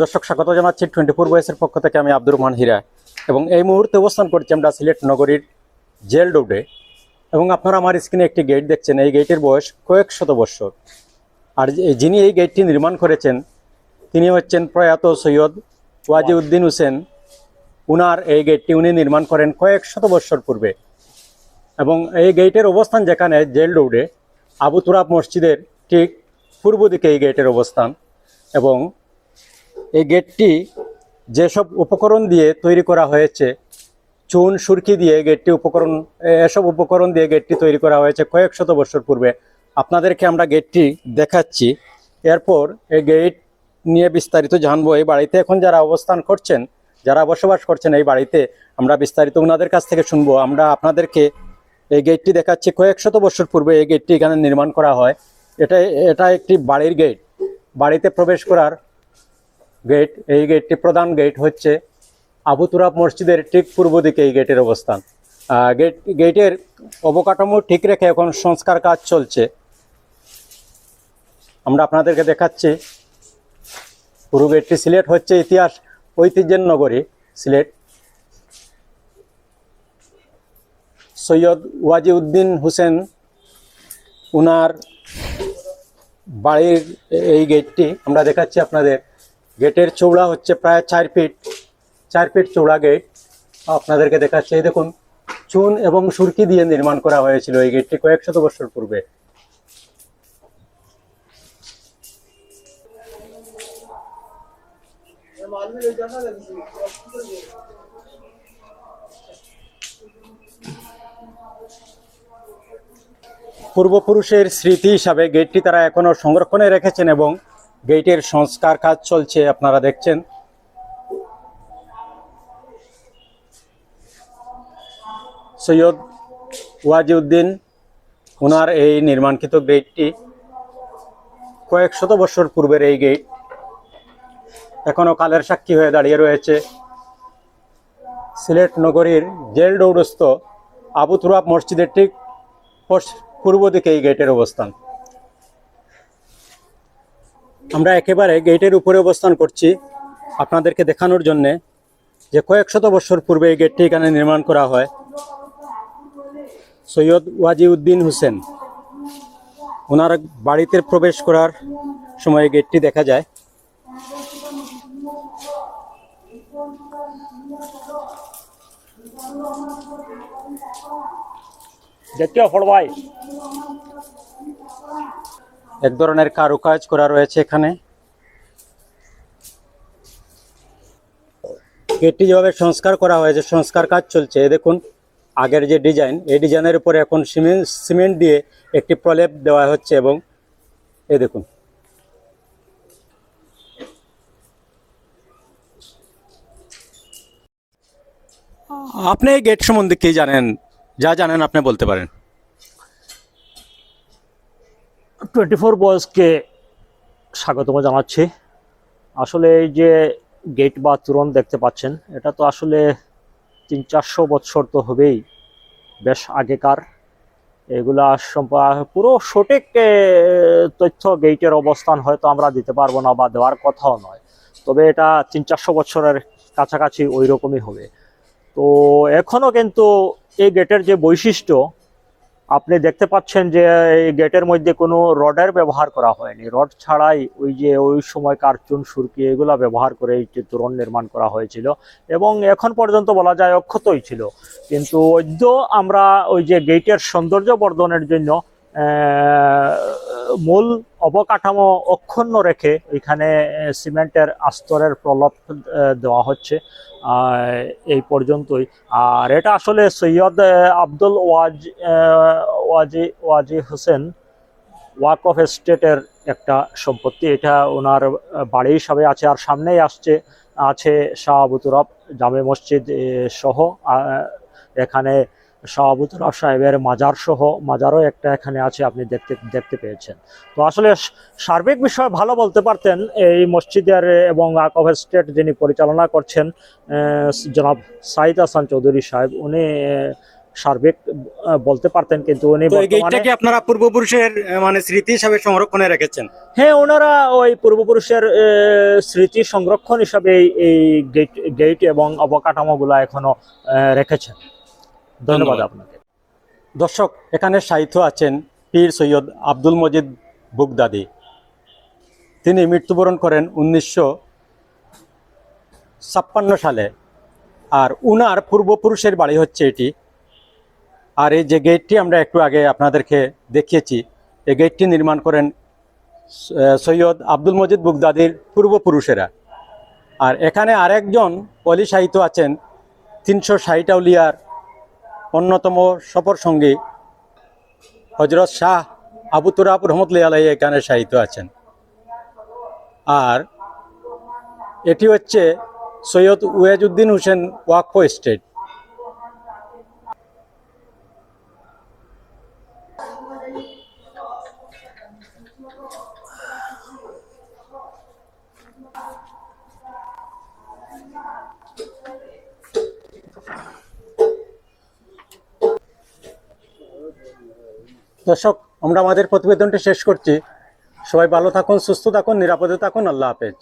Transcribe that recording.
দর্শক, স্বাগত জানাচ্ছি টোয়েন্টি ফোর বয়সের পক্ষ থেকে আমি আব্দুর রহমান হীরা। এবং এই মুহূর্তে অবস্থান করছি আমরা সিলেট নগরীর জেল রোডে। এবং আপনারা আমার স্ক্রিনে একটি গেট দেখছেন। এই গেটের বয়স কয়েক শত বৎসর আর যিনি এই গেটটি নির্মাণ করেছেন, তিনি হচ্ছেন প্রয়াত সৈয়দ ওয়াজিউদ্দিন হোসেন। উনার এই গেটটি উনি নির্মাণ করেন কয়েক শত বৎসর পূর্বে। এবং এই গেটের অবস্থান যেখানে, জেল রোডে, আবু তুরাব মসজিদের ঠিক পূর্ব দিকে এই গেটের অবস্থান। এবং এই গেটটি যেসব উপকরণ দিয়ে তৈরি করা হয়েছে, চুন, সুরকি দিয়ে গেটটি উপকরণ এসব উপকরণ দিয়ে গেটটি তৈরি করা হয়েছে কয়েক শত বছর পূর্বে। আপনাদেরকে আমরা গেটটি দেখাচ্ছি। এরপর এই গেট নিয়ে বিস্তারিত জানব। এই বাড়িতে এখন যারা অবস্থান করছেন, যারা বসবাস করছেন এই বাড়িতে, আমরা বিস্তারিত ওনাদের কাছ থেকে শুনব। আমরা আপনাদেরকে এই গেটটি দেখাচ্ছি। কয়েক শত বছর পূর্বে এই গেটটি এখানে নির্মাণ করা হয়। এটা এটা একটি বাড়ির গেট। বাড়িতে প্রবেশ করার গেট এই গেটটি প্রধান গেট হচ্ছে আবু তুরাব মসজিদের ঠিক পূর্ব দিকে এই গেটের অবস্থান। গেট গেটের অবকাঠামো ঠিক রেখে এখন সংস্কার কাজ চলছে। আমরা আপনাদেরকে দেখাচ্ছি। পুরো গেটটি সিলেট হচ্ছে ইতিহাস, ঐতিহ্যের নগরী সিলেট। সৈয়দ ওয়াজিউদ্দিন হোসেন উনার বাড়ির এই গেটটি আমরা দেখাচ্ছি আপনাদের। গেটের চৌড়া হচ্ছে প্রায় চার ফিট চার ফিট চৌড়া গেট। আপনাদেরকে দেখাচ্ছি, এই দেখুন, চুন এবং সুরকি দিয়ে নির্মাণ করা হয়েছিল এই গেটটি কয়েক শত বছর পূর্বে। পূর্বপুরুষের স্মৃতি হিসাবে গেটটি তারা এখনও সংরক্ষণে রেখেছেন এবং গেটের সংস্কার কাজ চলছে, আপনারা দেখছেন। সৈয়দ ওয়াজিউদ্দিন, ওনার এই নির্মাণকৃত গেটটি কয়েক শত বছর পূর্বের এই গেট। এখনও কালের সাক্ষী হয়ে দাঁড়িয়ে রয়েছে। সিলেট নগরীর জেল দৌড়স্থ আবু মসজিদের ঠিক পূর্ব দিকে এই গেটের অবস্থান। আমরা একেবারে গেটের উপরে অবস্থান করছি আপনাদেরকে দেখানোর জন্যে যে কয়েক শত বছর পূর্বে এই গেটটি এখানে নির্মাণ করা হয়। সৈয়দ ওয়াজিউদ্দিন হোসেন, ওনার বাড়িতে প্রবেশ করার সময় গেটটি দেখা যায়। দেখতে পড়বাই এক ধরনের কারুকাজ করা রয়েছে এখানে। গেটটি যেভাবে সংস্কার করা হয়েছে, সংস্কার কাজ চলছে। দেখুন, আগের যে ডিজাইন, এই ডিজাইনের উপরে এখন সিমেন্ট সিমেন্ট দিয়ে একটি প্রলেপ দেওয়া হচ্ছে এবং এ দেখুন। আপনি এই গেট সম্বন্ধে কি জানেন? যা জানেন আপনি বলতে পারেন। টোয়েন্টি ফোর বয়সকে স্বাগতম জানাচ্ছি। আসলে এই যে গেট বা তুরন দেখতে পাচ্ছেন, এটা তো আসলে তিন চারশো বছর তো হবেই, বেশ আগেকার। এগুলা পুরো সঠিক তথ্য গেটের অবস্থান হয়তো আমরা দিতে পারব না বা দেওয়ার কথাও নয়। তবে এটা তিন চারশো বছরের কাছাকাছি ওই রকমই হবে। তো এখনও কিন্তু এই গেটের যে বৈশিষ্ট্য আপনি দেখতে পাচ্ছেন যে এই গেটের মধ্যে কোনো রডের ব্যবহার করা হয়নি। রড ছাড়াই ওই যে ওই সময় কার্চুন সুরকি এগুলো ব্যবহার করে এই তোরণ নির্মাণ করা হয়েছিল এবং এখন পর্যন্ত বলা যায় অক্ষতই ছিল। কিন্তু অদ্য আমরা ওই যে গেটের সৌন্দর্য বর্ধনের জন্য মূল অবকাঠামো অক্ষুণ্ণ রেখে এখানে সিমেন্টের আস্তরের প্রলপ দেওয়া হচ্ছে এই পর্যন্তই। আর এটা আসলে সৈয়দ আব্দুল ওয়াজ ওয়াজি ওয়াজি হোসেন ওয়াক অফ এস্টেটের একটা সম্পত্তি। এটা ওনার বাড়ি হিসাবে আছে আর সামনেই আসছে, আছে শাহ আবুতুরাব জামে মসজিদ সহ এখানে শাহ সাহেবের মাজার সহ মাজারও একটা এখানে আছে আপনি দেখতে দেখতে পেয়েছেন। তো আসলে সার্বিক বিষয়ে ভালো বলতে পারতেন এই মসজিদের এবং অফ এস্টেট যিনি পরিচালনা করছেন জনাব সাইদ হাসান চৌধুরী সাহেব উনি সার্বিক বলতে পারতেন কিন্তু উনি তো এই বর্তমানে আপনারা পূর্বপুরুষের মানে স্মৃতি হিসাবে সংরক্ষণে রেখেছেন? হ্যাঁ ওনারা ওই পূর্বপুরুষের স্মৃতি সংরক্ষণ হিসাবে এই- এই গেট গেট এবং অবকাঠামোগুলো এখনও রেখেছেন। ধন্যবাদ। আপনাকে। দর্শক এখানে সাহিত্য আছেন পীর সৈয়দ আব্দুল মজিদ বুগদাদি। তিনি মৃত্যুবরণ করেন উনিশশো ছাপ্পান্ন সালে। আর উনার পূর্বপুরুষের বাড়ি হচ্ছে এটি। আর এই যে গেটটি আমরা একটু আগে আপনাদেরকে দেখিয়েছি এই গেটটি নির্মাণ করেন সৈয়দ আব্দুল মজিদ বুগদাদির পূর্বপুরুষেরা। আর এখানে আরেকজন অলি সাহিত্য আছেন তিনশো ষাট আউলিয়ার অন্যতম সফর সঙ্গী হজরত শাহ আবু তুরাব রহমতুল্লি আলাই এখানে সাহিত্য আছেন। আর এটি হচ্ছে সৈয়দ ওয়াজউদ্দিন হোসেন ওয়াকফ স্টেট। দর্শক, আমরা আমাদের প্রতিবেদনটি শেষ করছি। সবাই ভালো থাকুন, সুস্থ থাকুন, নিরাপদে থাকুন। আল্লাহ হাফেজ।